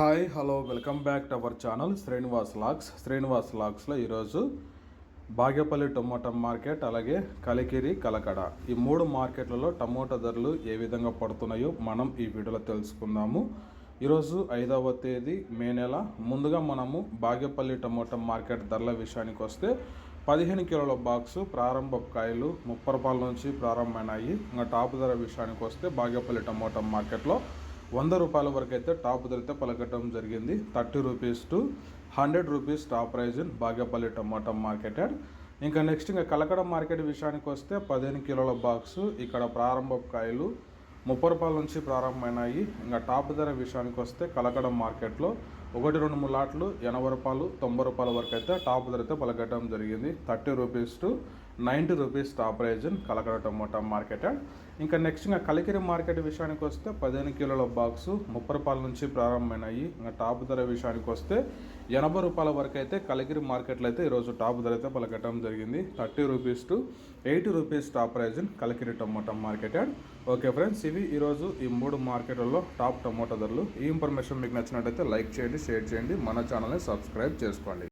Hi hello welcome back to our channel Srinivas Lax. Srinivas లాక్స్లో ఈరోజు Bagepalli tomato market అలాగే కలికిరి కలకడ ఈ మూడు మార్కెట్లలో టమోటా ధరలు ఏ విధంగా పడుతున్నాయో మనం ఈ వీడియోలో తెలుసుకుందాము. ఈరోజు ఐదవ తేదీ మే నెల. ముందుగా మనము బాగేపల్లి టమోటా మార్కెట్ ధరల విషయానికి వస్తే పదిహేను కిలోల బాక్సు ప్రారంభ కాయలు ముప్పై రూపాయల నుంచి ప్రారంభమైనాయి. ఇంకా టాప్ ధర విషయానికి వస్తే బాగేపల్లి టమోటా మార్కెట్లో వంద రూపాయల వరకు అయితే టాప్ ధరతో పలకటం జరిగింది. Thirty rupees to hundred rupees top price in Bagepalli tomato marketed. ఇంకా నెక్స్ట్ ఇంకా కలకడ మార్కెట్ విషయానికి వస్తే పదిహేను కిలోల బాక్సు ఇక్కడ ప్రారంభ కాయలు ముప్పై రూపాయల నుంచి ప్రారంభమైనాయి. ఇంకా టాప్ ధర విషయానికి వస్తే కలకడ మార్కెట్లో ఒకటి రెండు మూడు లాట్లు ఎనభై రూపాయలు తొంభై రూపాయల వరకు అయితే టాప్ ధర అయితే పలకటం జరిగింది. Thirty rupees to ninety rupees top price in Kalakada tomato market. ఇంకా నెక్స్ట్ ఇంకా కలికిరి మార్కెట్ విషయానికి వస్తే పదిహేను కిలోల బాక్సు ముప్పై రూపాయల నుంచి ప్రారంభమైనాయి. ఇంకా టాప్ ధర విషయానికి వస్తే ఎనభై రూపాయల వరకు అయితే కలికిరి మార్కెట్లో అయితే ఈరోజు టాప్ ధర అయితే పలకటం జరిగింది. Thirty rupees to eighty rupees top price Kalikiri tomato market. Okay friends ఇవి ఈరోజు ఈ మూడు మార్కెట్లలో టాప్ టమోటా ధరలు. ఈ ఇన్ఫర్మేషన్ మీకు నచ్చినట్టయితే లైక్ చేయండి షేర్ చేయండి. మన ఛానల్ని సబ్స్క్రైబ్ చేసుకోండి.